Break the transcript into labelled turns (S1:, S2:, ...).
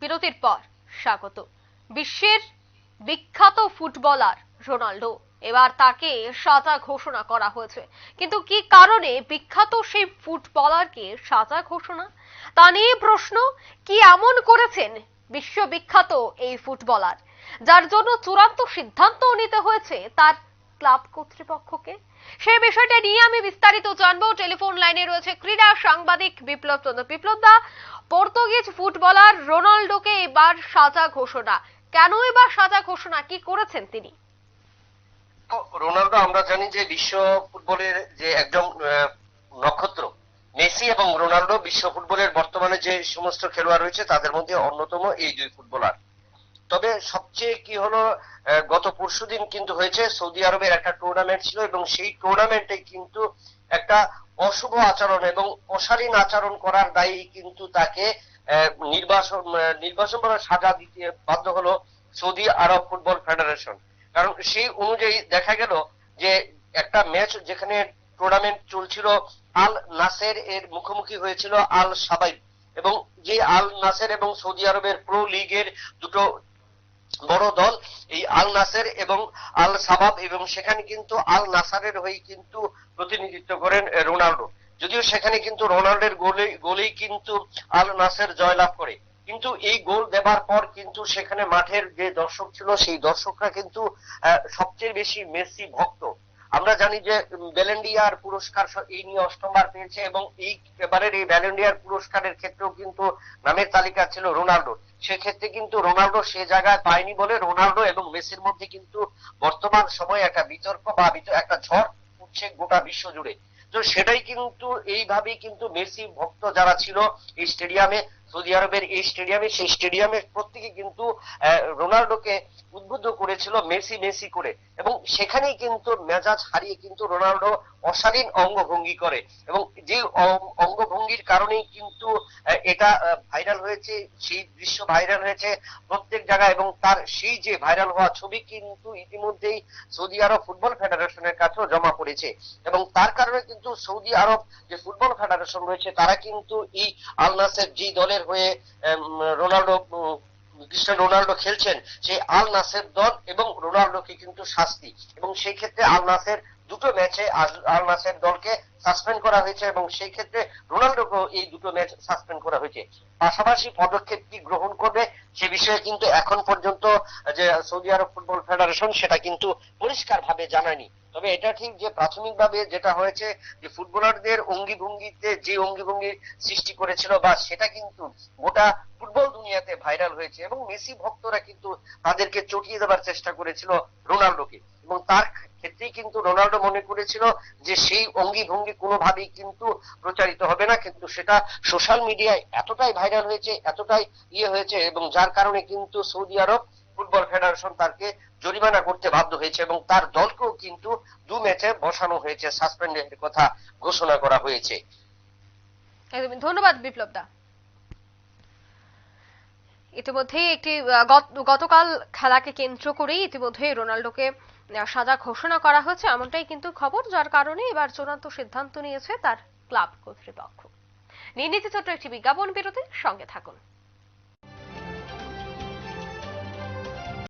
S1: বিরতির পর স্বাগত। বিশ্বের বিখ্যাত ফুটবলার রোনাল্ডো। এবার তাকে সাজা ঘোষণা করা হয়েছে। কিন্তু কি কারণে বিখ্যাত সেই ফুটবলারকে সাজা ঘোষণা? তা নিয়ে প্রশ্ন, কি এমন করেছেন বিশ্ববিখ্যাত এই ফুটবলার? যার জন্য চূড়ান্ত সিদ্ধান্ত নিতে হয়েছে তার ক্লাব কর্তৃপক্ষকে? সেই বিষয়টা নিয়ে আমি বিস্তারিত জানব। টেলিফোন লাইনে রয়েছে ক্রীড়া সাংবাদিক বিপ্লব চন্দ্র। বিপ্লব দা পর্তুগিজ ফুটবলার রোনাল্ডোকে এবার সাজা ঘোষণা। কেন এবার সাজা ঘোষণা? কি করেছেন তিনি?
S2: রোনাল্ডো, আমরা জানি যে বিশ্ব ফুটবলের যে একজন নক্ষত্র, মেসি এবং রোনাল্ডো বিশ্ব ফুটবলের বর্তমানে যে সমস্ত খেলোয়াড় রয়েছে, তাদের মধ্যে অন্যতম এই দুই ফুটবলার। তবে সবচেয়ে কি হলো গত পরশুদিন কিন্তু হয়েছে সৌদি আরবের একটা টুর্নামেন্ট ছিল এবং সেই টুর্নামেন্টে কিন্তু একটা অশুভ আচরণ এবং অশালীন আচরণ করার দায়ী কিন্তু তাকে নির্বাসন নির্বাসন করার সাজা দিতে বাধ্য হলো সৌদি আরব ফুটবল ফেডারেশন। কারণ সেই অনুযায়ী দেখা গেল যে একটা ম্যাচ যেখানে টুর্নামেন্ট চলছিল, আল নাসের এর মুখোমুখি হয়েছিল আল সাবাইব। এবং যে আল নাসের এবং সৌদি আরবের প্রো লিগের দুটো বড় দল, এই আল নাসের এবং আল সাবাব এবং সেখানে কিন্তু আল নাসারের হয়ে কিন্তু প্রতিনিধিত্ব করেন রোনাল্ডো যদিও সেখানে কিন্তু রোনাল্ডের গোলে, গোলেই কিন্তু আল নাসের জয়লাভ করে। কিন্তু এই গোল দেবার পর কিন্তু সেখানে মাঠের যে দর্শক ছিল, সেই দর্শকরা কিন্তু সবচেয়ে বেশি মেসি ভক্ত। আমরা জানি যে ব্যালেন্ডিয়ার পুরস্কার এই নিয়ে অষ্টমবার পেয়েছে এবং এই এবারের এই ব্যালেন্ডিয়ার পুরস্কারের ক্ষেত্রেও কিন্তু নামের তালিকা ছিল রোনাল্ডো সেক্ষেত্রে কিন্তু রোনাল্ডো সে জায়গায় পায়নি বলে রোনাল্ডো এবং মেসির মধ্যে কিন্তু বর্তমান সময়ে একটা বিতর্ক বা একটা ঝড় উঠছে গোটা বিশ্ব জুড়ে। তো সেটাই কিন্তু, এইভাবেই কিন্তু মেসি ভক্ত যারা ছিল এই স্টেডিয়ামে সৌদি আরবের এই স্টেডিয়ামে সেই স্টেডিয়ামে প্রত্যেকে কিন্তু রোনাল্ডোকে উদ্বুদ্ধ করেছিল, মেসি মেসি করে। এবং সেখানেই কিন্তু মেজাজ হারিয়ে কিন্তু রোনাল্ডো অশালীন অঙ্গভঙ্গি করে। এবং যে অঙ্গভঙ্গির কারণেই কিন্তু এটা ভাইরাল হয়েছে, সেই দৃশ্য ভাইরাল হয়েছে প্রত্যেক জায়গায়। এবং তার সেই যে ভাইরাল হওয়া ছবি কিন্তু ইতিমধ্যেই সৌদি আরব ফুটবল ফেডারেশনের কাছেও জমা পড়েছে। এবং তার কারণে কিন্তু সৌদি আরব যে ফুটবল ফেডারেশন রয়েছে, তারা কিন্তু এই আলনাসের যে দলের হয়ে রোনাল্ডো উম, ক্রিস্টিয়ানো রোনাল্ডো খেলছেন সেই আল নাসের দল এবং রোনাল্ডোকে কিন্তু শাস্তি। এবং সেই ক্ষেত্রে আল নাসের দুটো ম্যাচে আল- নাসের দলকে সাসপেন্ড করা হয়েছে এবং সেই ক্ষেত্রে রোনাল্ডোকেও এই দুটো ম্যাচ সাসপেন্ড করা হয়েছে। পাশাপাশি পদক্ষেপ কি গ্রহণ করবে সে বিষয়ে কিন্তু এখন পর্যন্ত যে সৌদি আরব ফুটবল ফেডারেশন সেটা কিন্তু পরিষ্কার ভাবে জানায়নি। তবে এটা ঠিক যে প্রাথমিকভাবে যেটা হয়েছে যে ফুটবলারদের অঙ্গি ভঙ্গিতে যে অঙ্গি ভঙ্গি সৃষ্টি করেছিল বা সেটা কিন্তু গোটা ফুটবল দুনিয়াতে ভাইরাল হয়েছে এবং মেসি ভক্তরা কিন্তু তাদেরকে চটিয়ে দেওয়ার চেষ্টা করেছিল রোনাল্ডোকে এবং তার ক্ষেত্রেই কিন্তু রোনাল্ডো মনে করেছিল যে সেই অঙ্গি ভঙ্গি কোনোভাবেই কিন্তু প্রচারিত হবে না, কিন্তু সেটা সোশ্যাল মিডিয়ায় এতটাই ভাইরাল হয়েছে, এতটাই ইয়ে হয়েছে এবং যার কারণে কিন্তু সৌদি আরব ফুটবল ফেডারেশন তাকে জরিমানা করতে বাধ্য হয়েছে এবং তার দলকেও কিন্তু দু ম্যাচে বসানো হয়েছে সাসপেন্ডের কথা ঘোষণা করা হয়েছে।
S1: ধন্যবাদ বিপ্লব দা। ইতিমধ্যেই একটি গতকাল খেলাকে কেন্দ্র করেই ইতিমধ্যেই রোনাল্ডোকে সাজা ঘোষণা করা হয়েছে। এমনটাই কিন্তু খবর, যার কারণে এবার চূড়ান্ত সিদ্ধান্ত নিয়েছে তার ক্লাব কর্তৃপক্ষ। নিয়ে ছোট্ট একটি বিজ্ঞাপন বিরতির সঙ্গে থাকুন।